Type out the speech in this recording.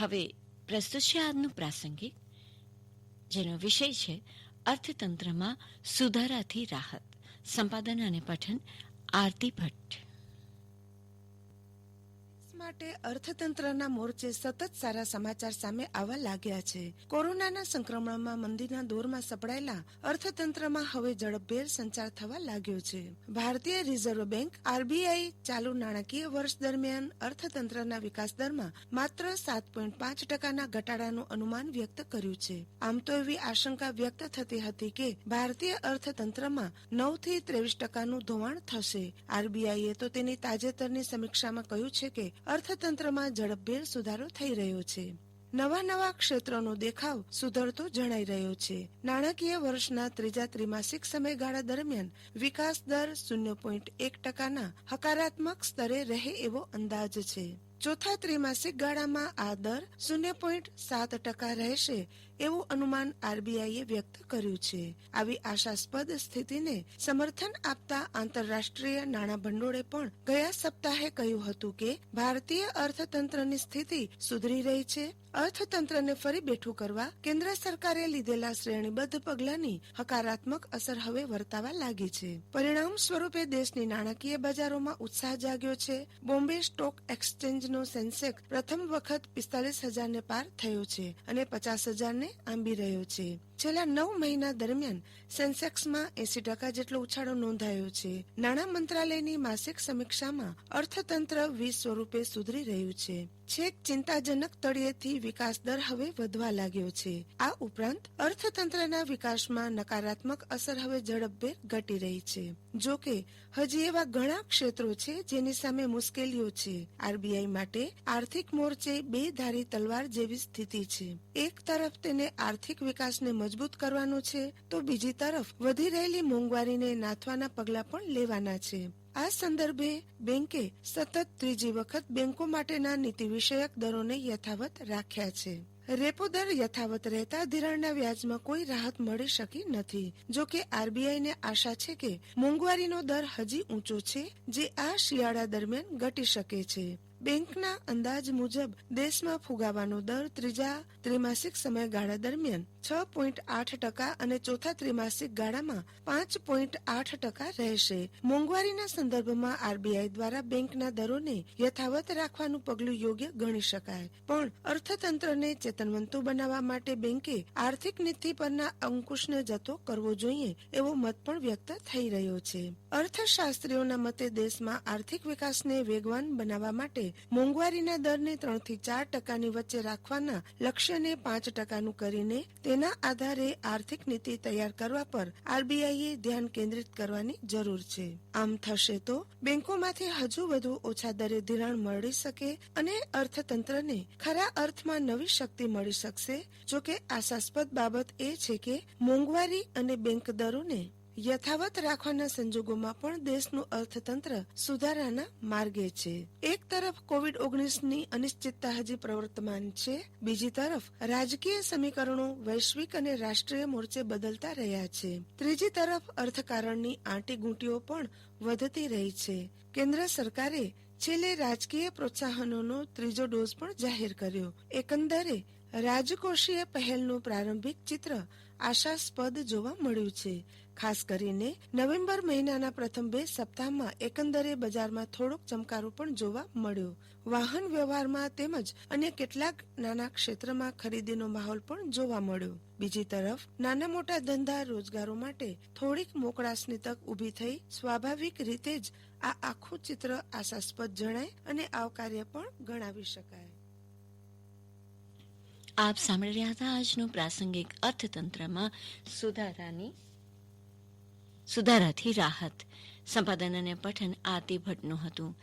હવે પ્રસ્તુત છે આજનું પ્રાસંગિક, જેનો વિષય છે અર્થતંત્રમાં સુધારાથી રાહત, સંપાદન અને પઠન આરતી ભટ્ટ. માટે અર્થતંત્રના મોરચે સતત સારા સમાચાર સામે આવવા લાગ્યા છે. કોરોનાના સંક્રમણમાં મંદીના દોરમાં સપડાયેલા અર્થતંત્રમાં હવે ઝડપભેર સંચાર થવા લાગ્યો છે. ભારતીય રિઝર્વ બેંક, આરબીઆઈ, ચાલુ નાણાકીય વર્ષ દરમિયાન અર્થતંત્રના વિકાસ દરમાં માત્ર સાત પોઈન્ટ પાંચ ટકાના ઘટાડાનું અનુમાન વ્યક્ત કર્યું છે. આમ તો એવી આશંકા વ્યક્ત થતી હતી કે ભારતીય અર્થતંત્રમાં નવથી ત્રેવીસ ટકાનું ધોવાણ થશે. આરબીઆઈએ તો તેની તાજેતરની સમીક્ષામાં કહ્યું છે કે અર્થતંત્રમાં ઝડપભેર સુધારો થઈ રહ્યો છે. નવા નવા ક્ષેત્રોનો દેખાવ સુધરતો જણાઈ રહ્યો છે. નાણાકીય વર્ષના ત્રીજા ત્રિમાસિક સમયગાળા દરમિયાન વિકાસ દર શૂન્ય પોઈન્ટ એક ટકાના હકારાત્મક સ્તરે રહે એવો અંદાજ છે. ચોથા ત્રિમાસિક ગાળામાં આ દર શૂન્ય પોઈન્ટ સાત ટકા રહેશે એવું અનુમાન આરબીઆઈએ વ્યક્ત કર્યું છે. આવી આશાસ્પદ સ્થિતિને સમર્થન આપતા આંતરરાષ્ટ્રીય નાણાં ભંડોળે પણ ગયા સપ્તાહે કહ્યું હતું કે ભારતીય અર્થતંત્રની સ્થિતિ સુધરી રહી છે. અર્થતંત્રને ફરી બેઠું કરવા કેન્દ્ર સરકારે લીધેલા શ્રેણીબદ્ધ પગલાંની હકારાત્મક અસર હવે વર્તાવા લાગી છે. પરિણામ સ્વરૂપે દેશની નાણાકીય બજારોમાં ઉત્સાહ જાગ્યો છે. બોમ્બે સ્ટોક એક્સચેન્જનો સેન્સેક્સ પ્રથમ વખત પિસ્તાલીસ હજારને પાર થયો છે અને પચાસ હજારને આંબી રહ્યો છે. છેલ્લા નવ મહિના દરમિયાન સેન્સેક્સમાં એસી ટકા જેટલો ઉછાળો નોંધાયો છે. નાણાં મંત્રાલયની માસિક સમીક્ષામાં અર્થતંત્ર વીસ સ્વરૂપે સુધરી રહ્યું છે. છેક ચિંતાજનક તળિયેથી વિકાસ દર હવે વધવા લાગ્યો છે. આ ઉપરાંત અર્થતંત્રના વિકાસમાં નકારાત્મક અસર હવે ઝડપભેર ઘટી રહી છે. જો કે, હજી એવા ઘણા ક્ષેત્રો છે જેની સામે મુશ્કેલીઓ છે. આરબીઆઈ માટે આર્થિક મોરચે બે ધારી તલવાર જેવી સ્થિતિ છે. એક તરફ તેને આર્થિક વિકાસને મજબૂત કરવાનો છે, તો બીજી તરફ વધી રહેલી મોંઘવારીને નાથવાના પગલા પણ લેવાના છે. આ સંદર્ભે બેંકે સતત ત્રીજી વખત બેંકો માટેના નીતિ વિષયક દરોને યથાવત રાખ્યા છે. રેપો દર યથાવત રહેતા ધિરાણના વ્યાજમાં કોઈ રાહત મળી શકી નથી. જો કે આરબીઆઈને આશા છે કે મોંઘવારીનો દર હજી ઊંચો છે, જે આ શિયાળા દરમિયાન ઘટી શકે છે. બેંકના અંદાજ મુજબ દેશમાં ફુગાવાનો દર ત્રીજા ત્રિમાસિક સમયગાળા દરમિયાન છ પોઈન્ટ આઠ ટકા અને ચોથા ત્રિમાસિક ગાળામાં પાંચ પોઈન્ટ આઠ ટકા રહેશે. મોંઘવારીના સંદર્ભમાં આરબીઆઈ દ્વારા બેંકના દરોને યથાવત રાખવાનું પગલું યોગ્ય ગણી શકાય. પણ અર્થતંત્રને ચેતનવંતુ બનાવવા માટે બેંકે આર્થિક નીતિ પરના અંકુશને જતો કરવો જોઈએ એવો મત પણ વ્યક્ત થઈ રહ્યો છે. અર્થશાસ્ત્રીઓના મતે દેશમાં આર્થિક વિકાસને વેગવાન બનાવવા માટે મોંઘવારીના દરને ત્રણથી ચાર ટકાની વચ્ચે રાખવાના લક્ષ્યને પાંચ ટકાનું કરીને તેના આધારે આર્થિક નીતિ તૈયાર કરવા પર આરબીઆઈએ ધ્યાન કેન્દ્રિત કરવાની જરૂર છે. આમ થશે તો બેંકોમાંથી હજુ વધુ ઓછા દરે ધિરાણ મળી શકે અને અર્થતંત્રને ખરા અર્થમાં નવી શક્તિ મળી શકશે. જોકે આશાસ્પદ બાબત એ છે કે મોંઘવારી અને બેંક દરોને યથાવત રાખવાના સંજોગોમાં પણ દેશનું અર્થતંત્ર સુધારાના માર્ગે છે. એક તરફ કોવિડ ઓગણીસની અનિશ્ચિતતા હજી પ્રવર્તમાન છે, બીજી તરફ રાજકીય સમીકરણો વૈશ્વિક અને રાષ્ટ્રીય મોરચે બદલતા રહ્યા છે. ત્રીજી તરફ અર્થકારણની આંટી ગુંટીઓ પણ વધતી રહી છે. કેન્દ્ર સરકારે છેલ્લે રાજકીય પ્રોત્સાહનોનો ત્રીજો ડોઝ પણ જાહેર કર્યો. એકંદરે રાજકોષીય પહેલનું પ્રારંભિક ચિત્ર આશાસ્પદ જોવા મળ્યું છે. ખાસ કરીને નવેમ્બર મહિનાના પ્રથમ બે સપ્તાહમાં એકંદરે બજારમાં થોડોક ચમકારો પણ જોવા મળ્યો. વાહન વ્યવહારમાં તેમજ અન્ય કેટલાક નાના ક્ષેત્રમાં ખરીદીનો માહોલ પણ જોવા મળ્યો. બીજી તરફ, નાના મોટા ધંધા રોજગારો માટે થોડીક મોકળાશની તક ઊભી થઈ સ્વાભાવિક રીતે જ આ આખું ચિત્ર આશાસ્પદ જણાય અને આવકાર્ય પણ ગણાવી શકાય. આપ સાંભળી રહ્યા હતા આજનું પ્રાસંગિક અર્થતંત્રમાં સુધારાની સુધારાથી રાહત, સંપાદન અને પઠન આરતી ભટ્ટનું હતું.